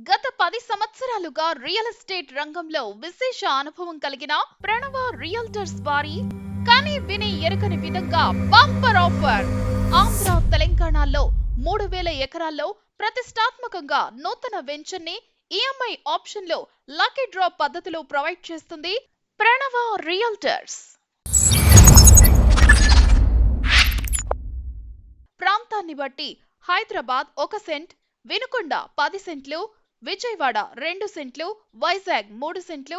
గత పది సంవత్సరాలుగా రియల్ ఎస్టేట్ రంగంలో విశేష అనుభవం కలిగిన ప్రణవ రియల్టర్స్ వారి కానీ విని ఎరకని విధంగా బంపర్ ఆఫర్ ఆంధ్ర తెలంగాణలో మూడు వేల ఎకరాల్లో ప్రతిష్టాత్మకంగా నూతన వెంచర్ని ఈఎంఐ ఆప్షన్లో లక్కీ డ్రా పద్ధతిలో ప్రొవైడ్ చేస్తుంది ప్రణవ రియల్టర్స్. ప్రాంతాన్ని బట్టి హైదరాబాద్ ఒక సెంట్ వినుకొండ పది సెంట్లు విజయవాడ రెండు సెంట్లు వైజాగ్ మూడు సెంట్లు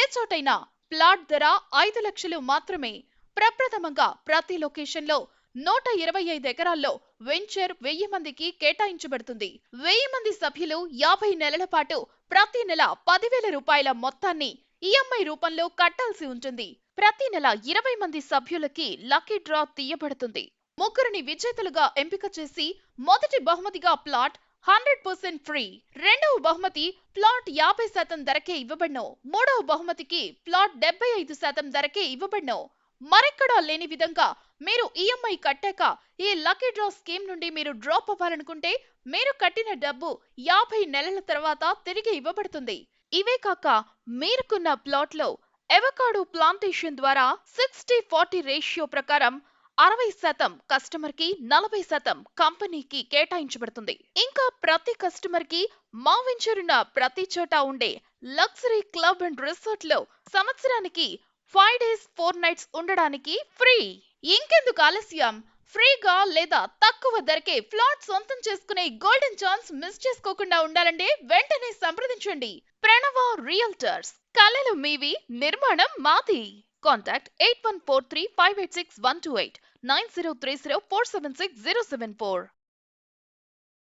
ఏ చోటైనా ప్లాట్ ధర ఐదు లక్షలు మాత్రమే. ప్రప్రథమంగా ప్రతి లొకేషన్లో నూట ఇరవై ఐదు ఎకరాల్లో వెంచర్ వెయ్యి మందికి కేటాయించబడుతుంది. వెయ్యి మంది సభ్యులు యాభై నెలల పాటు ప్రతి నెల పదివేల రూపాయల మొత్తాన్ని ఈఎంఐ రూపంలో కట్టాల్సి ఉంటుంది. ప్రతి నెల ఇరవై మంది సభ్యులకి లక్కీ డ్రా తీయబడుతుంది. ముగ్గురిని విజేతలుగా ఎంపిక చేసి మొదటి బహుమతిగా ప్లాట్ హండ్రెడ్ పర్సెంట్ ఫ్రీ. రెండవ బహుమతి ప్లాట్ యాభై శాతం ధరకే ఇవ్వబడను మూడవ బహుమతికి ప్లాట్ డెబ్బై ఐదు శాతం ధరకే ఇవ్వబడను మరెక్కడా లేని విధంగా మీరు ఈఎంఐ కట్టాక ఈ లక్కీ డ్రా స్కీమ్ నుండి మీరు డ్రాప్ అవ్వాలనుకుంటే మీరు కట్టిన డబ్బు యాభై నెలల తర్వాత తిరిగి ఇవ్వబడుతుంది. ఇవే కాక మీరుకున్న ప్లాట్లో ఎవకాడో ప్లాంటేషన్ ద్వారా సిక్స్టీ ఫార్టీ రేషియో ప్రకారం అరవై శాతం కస్టమర్కి నలభై శాతం కంపెనీకి కేటాయించబడుతుంది. ఇంకా ప్రతి కస్టమర్కి మా వెంచరున్న ప్రతి చోట ఉండే లగ్జరీ క్లబ్ అండ్ రిసార్ట్లో సంవత్సరానికి ఫైవ్ డేస్ ఫోర్ నైట్స్ ఉండడానికి ఫ్రీ. ఇంకెందుకు ఆలస్యం? ఫ్రీగా లేదా తక్కువ ధరకే ఫ్లాట్ సొంతం చేసుకునే గోల్డెన్ ఛాన్స్ మిస్ చేసుకోకుండా ఉండాలంటే వెంటనే సంప్రదించండి. ప్రణవ రియల్టర్స్ కళలు మీవి నిర్మాణం మాది. Contact 8143 586 128 9030 476 074.